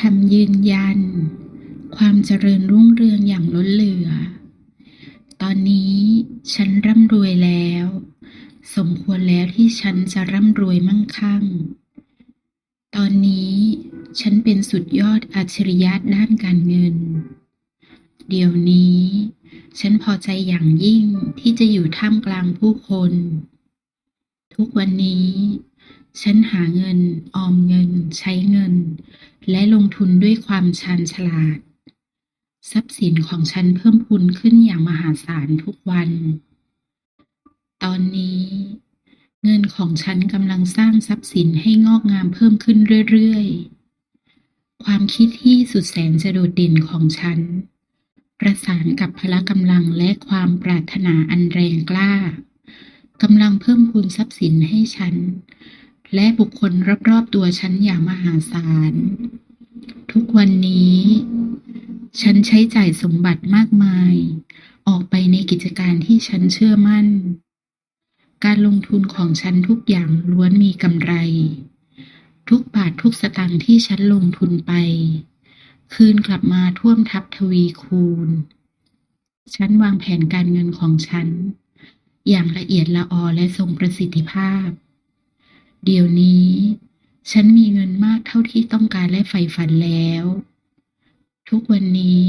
คำยืนยัน ความเจริญรุ่งเรืองอย่างล้นเหลือ ตอนนี้ฉันร่ำรวยแล้ว สมควรแล้วที่ฉันจะร่ำรวยมั่งคั่ง ตอนนี้ฉันเป็นสุดยอดอัจฉริยะด้านการเงิน เดี๋ยวนี้ ฉันพอใจอย่างยิ่งที่จะอยู่ท่ามกลางผู้คน ทุกวันนี้ ฉันหาเงิน ออมเงิน ใช้เงิน และลงทุนด้วยความชาญฉลาด ทรัพย์สินของฉันเพิ่มพูนขึ้นอย่างมหาศาลทุกวัน ตอนนี้ เงินของฉันกำลังสร้างทรัพย์สินให้งอกงามเพิ่มขึ้นเรื่อยๆ ความคิดที่สุดแสนจะโดดเด่นของฉัน ประสานกับพละกำลังและความปรารถนาอันแรงกล้ากำลังเพิ่มพูนทรัพย์สินให้ฉัน และบุคคลรอบๆตัวฉันอย่างมหาศาล ทุกวันนี้ ฉันใช้จ่ายสมบัติมากมาย ออกไปในกิจการที่ฉันเชื่อมั่น การลงทุนของฉันทุกอย่างล้วนมีกำไร ทุกบาททุกสตางค์ที่ฉันลงทุนไป คืนกลับมาท่วมทับทวีคูณ ฉันวางแผนการเงินของฉัน อย่างละเอียดละออและทรงประสิทธิภาพ เดี๋ยวนี้ ฉันมีเงินมากเท่าที่ต้องการและใฝ่ฝันแล้ว ทุกวันนี้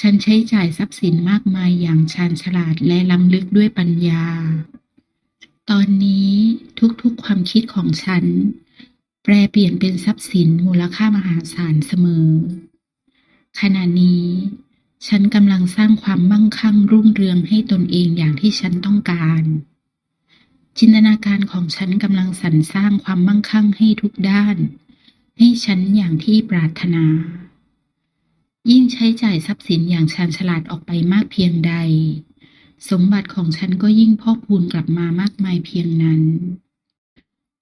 ฉันใช้จ่ายทรัพย์สินมากมายอย่างชาญฉลาดและล้ำลึกด้วยปัญญา ตอนนี้ทุกๆความคิดของฉัน แปลเปลี่ยนเป็นทรัพย์สินมูลค่ามหาศาลเสมอ ขณะนี้ฉันกำลังสร้างความมั่งคั่งรุ่งเรืองให้ตนเองอย่างที่ฉันต้องการ จินตนาการของฉันกำลังสรรสร้างความมั่งคั่งให้ทุกด้าน ให้ฉันอย่างที่ปรารถนา ยิ่งใช้จ่ายทรัพย์สินอย่างชาญฉลาดออกไปมากเพียงใด สมบัติของฉันก็ยิ่งพอกพูนกลับมามากมายเพียงนั้น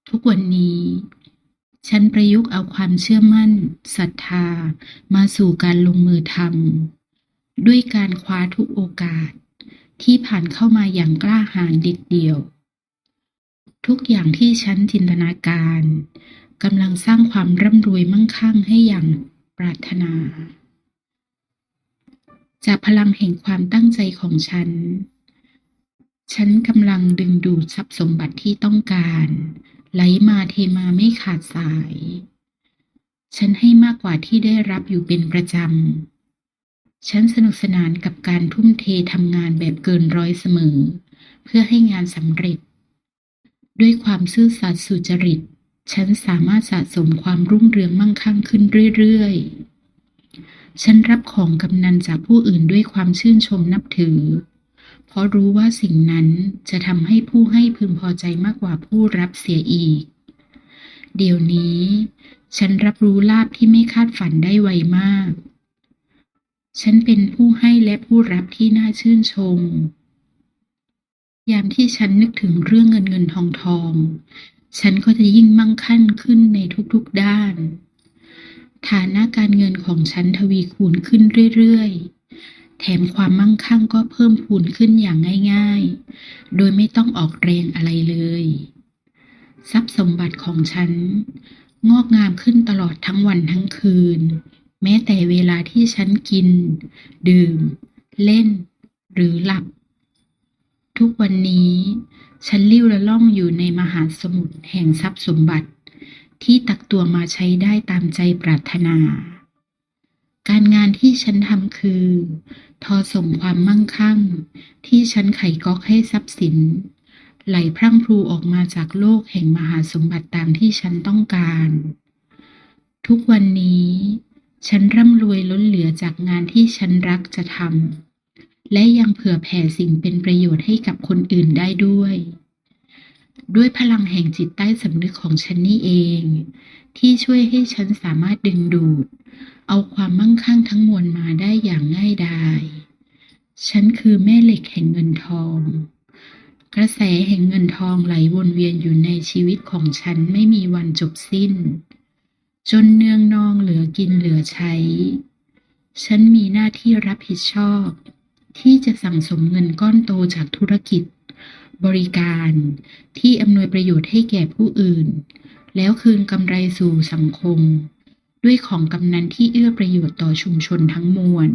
ทุกวันนี้ ฉันประยุกต์เอาความเชื่อมั่นศรัทธา มาสู่การลงมือทำด้วยการคว้าทุกโอกาส ที่ผ่านเข้ามาอย่างกล้าหาญเด็ดเดี่ยว ทุกอย่างที่ฉันจินตนาการกำลังสร้างความร่ำรวยมั่งคั่งให้อย่างปรารถนา จากพลังแห่งความตั้งใจของฉัน ฉันกำลังดึงดูดทรัพย์สมบัติที่ต้องการ ไหลมาเทมาไม่ขาดสาย ฉันให้มากกว่าที่ได้รับอยู่เป็นประจำ ฉันสนุกสนานกับการทุ่มเททำงานแบบเกินร้อยเสมอ เพื่อให้งานสำเร็จ ด้วยความซื่อสัตย์สุจริต ฉันสามารถสะสมความรุ่งเรืองมั่งคั่งขึ้นเรื่อยๆ ฉันรับของกำนันจากผู้อื่นด้วยความชื่นชมนับถือ เพราะรู้ว่าสิ่งนั้นจะทำให้ผู้ให้พึงพอใจมากกว่าผู้รับเสียอีก เดี๋ยวนี้ ฉันรับรู้ลาภที่ไม่คาดฝันได้ไวมาก ฉันเป็นผู้ให้และผู้รับที่น่าชื่นชม ยามที่ฉันนึกถึงเรื่องเงินเงินทองทอง ฉันก็จะยิ่งมั่งคั่งขึ้นในทุกๆด้าน ฐานะการเงินของฉันทวีคูณขึ้นเรื่อยๆ แถมความมั่งคั่งก็เพิ่มพูนขึ้นอย่างง่ายๆ โดยไม่ต้องออกแรงอะไรเลย ทรัพย์สมบัติของฉัน งอกงามขึ้นตลอดทั้งวันทั้งคืน แม้แต่เวลาที่ฉันกิน ดื่ม เล่น หรือหลับ ทุกวันนี้ฉันลิ้วและล่องอยู่ในมหาสมุทรแห่งทรัพย์สมบัติ ที่ตักตัวมาใช้ได้ตามใจปรารถนา การงานที่ฉันทำคือ ทอส่งความมั่งคั่ง ที่ฉันไขก๊อกให้ทรัพย์สิน ไหลพรั่งพรูออกมาจากโลกแห่งมหาสมบัติตามที่ฉันต้องการ ทุกวันนี้ ฉันร่ำรวยล้นเหลือจากงานที่ฉันรักจะทำ และยังเผื่อแผ่สิ่งเป็นประโยชน์ให้กับคนอื่นได้ด้วย ด้วยพลังแห่งจิตใต้สำนึกของฉันนี่เอง ที่ช่วยให้ฉันสามารถดึงดูด เอาความมั่งคั่งทั้งมวลมาได้อย่างง่ายดายฉันคือแม่เหล็กแห่งเงินทอง กระแสแห่งเงินทองไหลวนเวียนอยู่ในชีวิตของฉันไม่มีวันจบสิ้น จนเนืองนองเหลือกินเหลือใช้ ฉันมีหน้าที่รับผิดชอบ ที่จะสั่งสมเงินก้อนโตจากธุรกิจ บริการที่อำนวยประโยชน์ให้แก่ผู้อื่น แล้วคืนกำไรสู่สังคม ด้วยด้วยของกำนันที่เอื้อประโยชน์ต่อชุมชนทั้งมวล